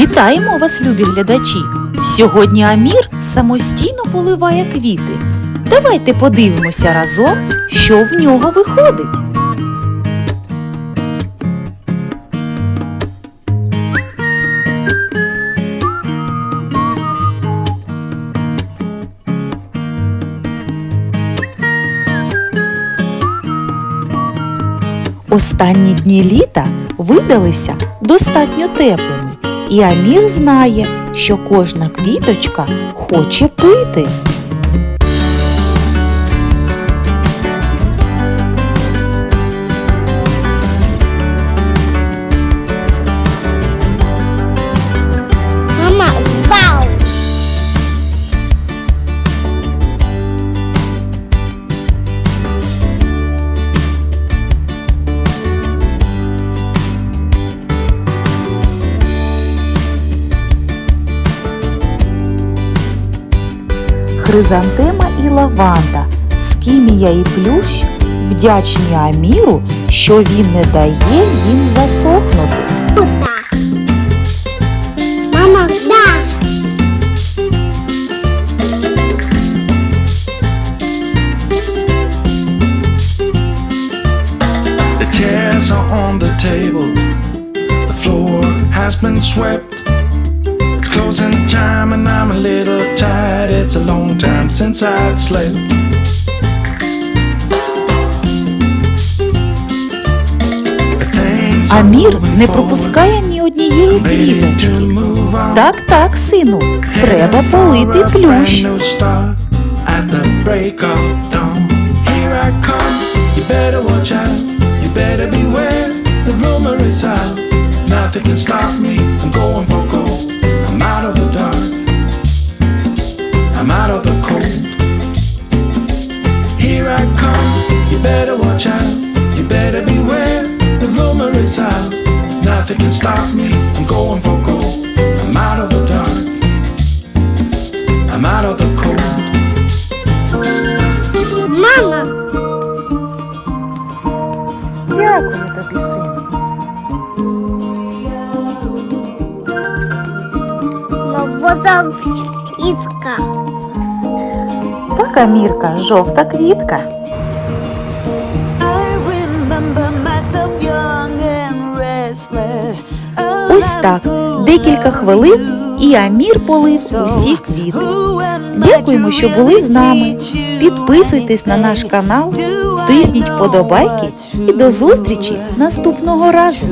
Вітаємо вас, любі глядачі! Сьогодні Амір самостійно поливає квіти. Давайте подивимося разом, що в нього виходить. Останні дні літа видалися достатньо теплими, і Амір знає, що кожна квіточка хоче пити. Хризантема і лаванда, скімія і плющ вдячні Аміру, що він не дає їм засохнути. Да. Мама, да. The chairs are on the table. The floor has been swept. It's closing time and I'm a little tired. It's a long time since I'd slept. Амір не пропускає ні однієї квіточки. Так, так, сину, треба полити плющ. Nothing can stop me. I'm going Nothing can stop me. I'm going for gold. I'm out of the dark. I'm out of the cold. Мама, Дякую тобі, сину. вода квітка. Так, Амірка, жовта квітка. Ось так, декілька хвилин, і Амір полив усі квіти. Дякуємо, що були з нами. Підписуйтесь на наш канал, тисніть вподобайки і до зустрічі наступного разу.